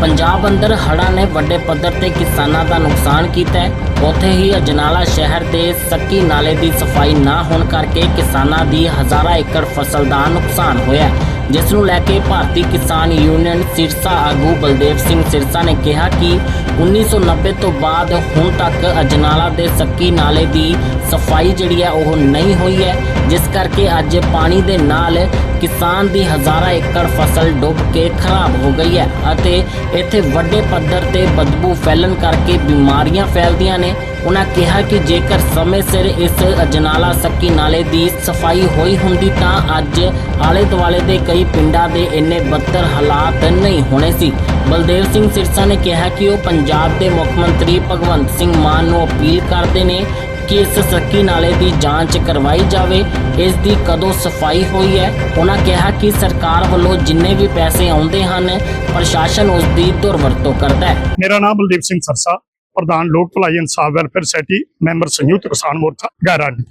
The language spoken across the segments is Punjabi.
ਪੰਜਾਬ ਅੰਦਰ ਹੜ੍ਹਾਂ ਨੇ ਵੱਡੇ ਪੱਧਰ ਤੇ ਕਿਸਾਨਾਂ ਦਾ ਨੁਕਸਾਨ ਕੀਤਾ ਹੈ। ਉੱਥੇ ਹੀ ਅਜਨਾਲਾ ਸ਼ਹਿਰ ਦੇ ਸੱਕੀ ਨਾਲੇ ਦੀ ਸਫ਼ਾਈ ਨਾ ਹੋਣ ਕਰਕੇ ਕਿਸਾਨਾਂ ਦੀ ਹਜ਼ਾਰਾਂ ਏਕੜ ਫਸਲ ਦਾ ਨੁਕਸਾਨ ਹੋਇਆ ਜਿਸ ਨੂੰ ਲੈ ਕੇ ਭਾਰਤੀ ਕਿਸਾਨ ਯੂਨੀਅਨ ਸਿਰਸਾ ਆਗੂ ਬਲਦੇਵ ਸਿੰਘ ਸਿਰਸਾ ਨੇ ਕਿਹਾ ਕਿ 1990 ਤੋਂ ਬਾਅਦ ਹੁਣ ਤੱਕ ਅਜਨਾਲਾ ਦੇ ਸੱਕੀ ਨਾਲੇ ਦੀ ਸਫ਼ਾਈ ਜਿਹੜੀ ਹੈ ਉਹ ਨਹੀਂ ਹੋਈ ਹੈ। ਜਿਸ ਕਰਕੇ ਅੱਜ ਪਾਣੀ ਦੇ ਨਾਲ ਕਿਸਾਨ ਦੀ ਹਜ਼ਾਰਾਂ ਏਕੜ ਫਸਲ ਡੁੱਬ ਕੇ ਖਰਾਬ ਹੋ ਗਈ ਹੈ ਅਤੇ ਇੱਥੇ ਵੱਡੇ ਪੱਧਰ ਤੇ ਬਦਬੂ ਫੈਲਣ ਕਰਕੇ ਬਿਮਾਰੀਆਂ ਫੈਲਦੀਆਂ ਨੇ। ਉਹਨਾਂ ਕਿਹਾ ਕਿ ਜੇਕਰ ਸਮੇਂ ਸਿਰ ਇਸ ਅਜਨਾਲਾ ਸੱਕੀ ਨਾਲੇ ਦੀ ਸਫ਼ਾਈ ਹੋਈ ਹੁੰਦੀ ਤਾਂ ਅੱਜ ਆਲੇ ਦੁਆਲੇ ਦੇ ਕਈ ਪਿੰਡਾਂ ਦੇ ਇੰਨੇ ਬੱਤਰ ਹਾਲਾਤ ਨਹੀਂ ਹੋਣੇ ਸੀ। ਬਲਦੇਵ ਸਿੰਘ ਸਿਰਸਾ ਨੇ ਕਿਹਾ ਕਿ ਉਹ ਪੰਜਾਬ ਦੇ ਮੁੱਖ ਮੰਤਰੀ ਭਗਵੰਤ ਸਿੰਘ ਮਾਨ ਨੂੰ ਅਪੀਲ ਕਰਦੇ ਨੇ ਕਿ ਇਸ ਸੱਕੀ ਨਾਲੇ ਦੀ ਜਾਂਚ ਕਰਵਾਈ ਜਾਵੇ। ਇਸ ਦੀ ਕਦੋਂ ਸਫ਼ਾਈ ਹੋਈ ਹੈ? ਉਹਨਾਂ ਕਿਹਾ ਕਿ ਸਰਕਾਰ ਵੱਲੋਂ ਜਿੰਨੇ ਵੀ ਪੈਸੇ ਆਉਂਦੇ ਹਨ, ਪ੍ਰਸ਼ਾਸਨ ਉਸ ਦੀ ਦੁਰਵਰਤੋਂ ਕਰਦਾ ਹੈ। ਮੇਰਾ ਨਾਮ ਬਲਦੀਪ ਸਿੰਘ ਸਰਸਾ, ਪ੍ਰਧਾਨ ਲੋਕ ਭਲਾਈ ਇਨਸਾਫ ਵੈਲਫੇਅਰ ਸੋਸਾਇਟੀ, ਮੈਂਬਰ ਸੰਯੁਕਤ ਕਿਸਾਨ ਮੋਰਚਾ ਗੈਰਾਨੀ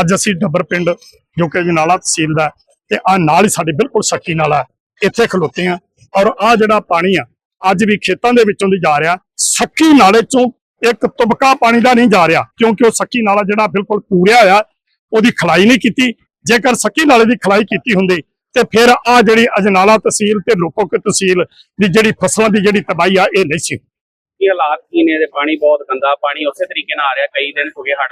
ਅੱਜ ਅਸੀਂ ਡੱਬਰ ਪਿੰਡ, ਜੋ ਕਿ ਜਨਾਲਾ ਤਹਿਸੀਲ ਦਾ ਤੇ ਆ ਨਾਲ ਹੀ ਸਾਡੇ ਬਿਲਕੁਲ ਸੱਕੀ ਨਾਲਾ ਇੱਥੇ ਖਲੋਤੇ ਆ ਔਰ ਆ ਜਿਹੜਾ ਪਾਣੀ ਆ, ਅੱਜ ਵੀ ਖੇਤਾਂ ਦੇ ਵਿੱਚੋਂ ਦੀ ਜਾ ਰਿਹਾ ਸੱਕੀ ਨਾਲੇ ਚੋਂ ਇੱਕ ਤੁਬਕਾ ਪਾਣੀ ਦਾ ਨਹੀਂ ਜਾ ਰਿਹਾ ਕਿਉਂਕਿ ਉਹ ਸੱਕੀ ਨਾਲਾ ਜਿਹੜਾ ਬਿਲਕੁਲ ਪੂਰਿਆ ਹੋਇਆ ਉਹਦੀ ਖਲਾਈ ਨਹੀਂ ਕੀਤੀ। ਜੇਕਰ ਸੱਕੀ ਨਾਲੇ ਦੀ ਖਲਾਈ ਕੀਤੀ ਹੁੰਦੀ ਤੇ ਫਿਰ ਆ ਜਿਹੜੀ ਅਜਨਾਲਾ ਤਹਿਸੀਲ ਤੇ ਲੋਪੋਕ ਤਹਿਸੀਲ ਦੀ ਜਿਹੜੀ ਫਸਲਾਂ ਦੀ ਜਿਹੜੀ ਤਬਾਹੀ ਆ ਇਹ ਨਹੀਂ ਸੀ ਕੀ ਹਾਲਾਤ ਕੀ ਨੇ? ਇਹਦੇ ਪਾਣੀ ਬਹੁਤ ਗੰਦਾ ਪਾਣੀ ਉਸੇ ਤਰੀਕੇ ਨਾਲ ਆ ਰਿਹਾ ਕਈ ਦਿਨ ਹੋ ਗਏ ਹੜ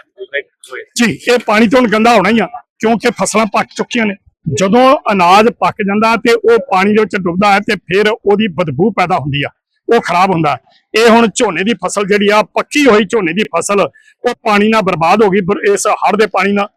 ਹੋਏ ਜੀ ਇਹ ਪਾਣੀ ਤੋਂ ਗੰਦਾ ਹੋਣਾ ਹੀ ਆ ਕਿਉਂਕਿ ਫਸਲਾਂ ਪੱਕ ਚੁੱਕੀਆਂ ਨੇ। ਜਦੋਂ ਅਨਾਜ ਪੱਕ ਜਾਂਦਾ ਤੇ ਉਹ ਪਾਣੀ ਦੇ ਵਿੱਚ ਡੁੱਬਦਾ ਹੈ ਤੇ ਫਿਰ ਉਹਦੀ ਬਦਬੂ ਪੈਦਾ ਹੁੰਦੀ ਆ। ਉਹ ਖਰਾਬ ਹੁੰਦਾ ਇਹ ਹੁਣ ਝੋਨੇ ਦੀ ਫਸਲ ਜਿਹੜੀ ਆ, ਪੱਕੀ ਹੋਈ ਝੋਨੇ ਦੀ ਫਸਲ, ਉਹ ਪਾਣੀ ਨਾਲ ਬਰਬਾਦ ਹੋ ਗਈ ਇਸ ਹੜ੍ਹ ਦੇ ਪਾਣੀ ਨਾਲ।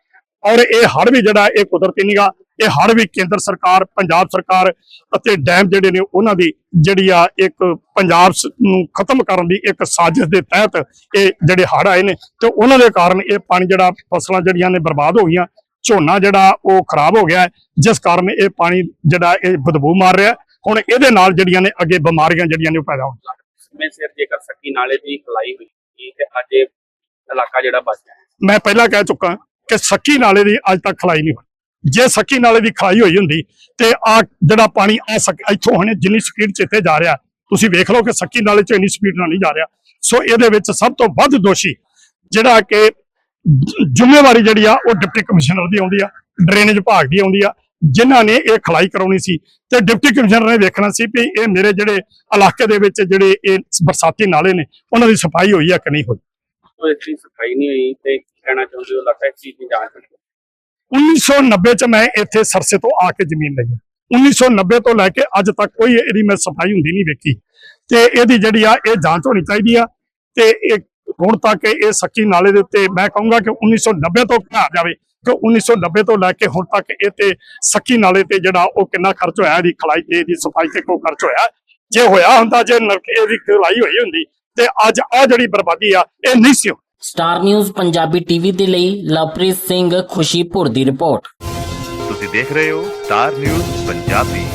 ਔਰ ਇਹ ਹੜ੍ਹ ਵੀ ਜਿਹੜਾ ਇਹ ਕੁਦਰਤੀ ਨਿਗਾ ਇਹ ਹੜ੍ਹ ਵੀ ਕੇਂਦਰ ਸਰਕਾਰ, ਪੰਜਾਬ ਸਰਕਾਰ ਅਤੇ ਡੈਮ ਜਿਹੜੇ ਨੇ, ਉਹਨਾਂ ਦੀ ਜਿਹੜੀ ਆ, ਇੱਕ ਪੰਜਾਬ ਨੂੰ ਖਤਮ ਕਰਨ ਦੀ ਇੱਕ ਸਾਜ਼ਿਸ਼ ਦੇ ਤਹਿਤ ਇਹ ਜਿਹੜੇ ਹੜ੍ਹ ਆਏ ਨੇ, ਤੇ ਉਹਨਾਂ ਦੇ ਕਾਰਨ ਇਹ ਪਾਣੀ ਜਿਹੜਾ, ਫਸਲਾਂ ਜਿਹੜੀਆਂ ਨੇ ਬਰਬਾਦ ਹੋ ਗਈਆਂ। ਝੋਨਾ ਜਿਹੜਾ, ਉਹ ਖਰਾਬ ਹੋ ਗਿਆ ਜਿਸ ਕਾਰਨ ਇਹ ਪਾਣੀ ਜਿਹੜਾ, ਇਹ ਬਦਬੂ ਮਾਰ ਰਿਹਾ ਹੁਣ ਇਹਦੇ ਨਾਲ ਜਿਹੜੀਆਂ ਨੇ ਅੱਗੇ ਬਿਮਾਰੀਆਂ ਜਿਹੜੀਆਂ ਨੇ ਉਹ ਪੈਦਾ ਹੋਣਗੀਆਂ ਸਮੇਂ ਸਿਰ ਜੇਕਰ ਸੱਕੀ ਨਾਲੇ ਦੀ ਖਲਾਈ ਹੋਈ ਤੇ ਅੱਜ ਇਹ ਇਲਾਕਾ ਜਿਹੜਾ ਬਚ ਗਿਆ। ਹੈ। ਮੈਂ ਪਹਿਲਾਂ ਕਹਿ ਚੁੱਕਾ ਕਿ ਸੱਕੀ ਨਾਲੇ ਦੀ ਅੱਜ ਤੱਕ ਖਲਾਈ ਨਹੀਂ ਹੋਈ। ਜੇ ਸੱਕੀ ਨਾਲੇ ਦੀ ਖਲਾਈ ਹੋਈ ਹੁੰਦੀ ਤੇ ਆ ਜਿਹੜਾ ਪਾਣੀ ਆ ਸਕ ਇੱਥੋਂ ਹੁਣੇ ਜਿੰਨੀ ਸਪੀਡ 'ਚ ਇੱਥੇ ਜਾ ਰਿਹਾ ਤੁਸੀਂ ਵੇਖ ਲਓ ਕਿ ਸੱਕੀ ਨਾਲੇ 'ਚ ਇੰਨੀ ਸਪੀਡ ਨਾਲ ਨਹੀਂ ਜਾ ਰਿਹਾ। ਸੋ ਇਹਦੇ ਵਿੱਚ ਸਭ ਤੋਂ ਵੱਧ ਦੋਸ਼ੀ ਜਿਹੜਾ ਕਿ ਜ਼ਿੰਮੇਵਾਰੀ ਜਿਹੜੀ ਆ ਉਹ ਡਿਪਟੀ ਕਮਿਸ਼ਨਰ ਦੀ ਆਉਂਦੀ ਆ ਡਰੇਨੇਜ ਵਿਭਾਗ ਦੀ ਆਉਂਦੀ ਆ। ਜਿਨ੍ਹਾਂ ਨੇ ਇਹ ਖਲਾਈ ਕਰਾਉਣੀ ਸੀ ਤੇ ਡਿਪਟੀ ਕਮਿਸ਼ਨਰ ਨੇ ਵੇਖਣਾ ਸੀ ਵੀ ਇਹ ਮੇਰੇ ਜਿਹੜੇ ਇਲਾਕੇ ਦੇ ਵਿੱਚ ਜਿਹੜੇ ਇਹ ਬਰਸਾਤੀ ਨਾਲੇ ਨੇ ਉਹਨਾਂ ਦੀ ਸਫ਼ਾਈ ਹੋਈ ਆ ਕਿ ਨਹੀਂ ਹੋਈ। ਉਹ ਸਫ਼ਾਈ ਨਹੀਂ ਹੋਈ ਤੇ ਕਹਿਣਾ ਚਾਹੁੰਦੇ ਹੋ ਲੱਗਦਾ ਇਸ ਚੀਜ਼ ਦੀ ਜਾਂਚ ਹੋਣੀ 1990 ਚ ਮੈਂ ਇੱਥੇ ਸਰਸੇ ਤੋਂ ਆ ਕੇ ਜ਼ਮੀਨ ਲਈ। ਹੈ। 1990 ਤੋਂ ਲੈ ਕੇ ਅੱਜ ਤੱਕ ਕੋਈ ਇਹਦੀ ਮੈਂ ਸਫ਼ਾਈ ਹੁੰਦੀ ਨਹੀਂ ਵੇਖੀ। ਤੇ ਇਹਦੀ ਜਿਹੜੀ ਆ ਇਹ ਜਾਂਚ ਹੋਣੀ ਚਾਹੀਦੀ ਆ ਤੇ ਇਹ ਹੁਣ ਤੱਕ ਇਹ ਸੱਕੀ ਨਾਲੇ ਦੇ ਉੱਤੇ ਮੈਂ ਕਹੂੰਗਾ ਕਿ 1990 ਤੋਂ ਘਟਾ ਜਾਵੇ। ਕਿ 1990 ਤੋਂ ਲੈ ਕੇ ਹੁਣ ਤੱਕ ਇਹ ਤੇ ਸੱਕੀ ਨਾਲੇ ਤੇ ਜਿਹੜਾ ਉਹ ਕਿੰਨਾ ਖਰਚ ਹੋਇਆ ਇਹਦੀ ਖਲਾਈ ਤੇ ਇਹਦੀ ਸਫ਼ਾਈ ਤੇ ਕੋ ਖਰਚ ਹੋਇਆ? ਜੇ ਹੋਇਆ ਹੁੰਦਾ ਜੇ ਨਰਕ ਇਹਦੀ ਖਲਾਈ ਹੋਈ ਹੁੰਦੀ ਤੇ ਅੱਜ ਆ ਜਿਹੜੀ ਬਰਬਾਦੀ ਆ ਇਹ ਨਹੀਂ ਸੀ ਹੋਣੀ। ਸਟਾਰ ਨਿਊਜ਼ ਪੰਜਾਬੀ ਟੀਵੀ ਦੇ ਲਈ ਲਵਪ੍ਰੀਤ ਸਿੰਘ ਖੁਸ਼ੀਪੁਰ ਦੀ ਰਿਪੋਰਟ। ਤੁਸੀਂ ਦੇਖ ਰਹੇ ਹੋ ਸਟਾਰ ਨਿਊਜ਼ ਪੰਜਾਬੀ।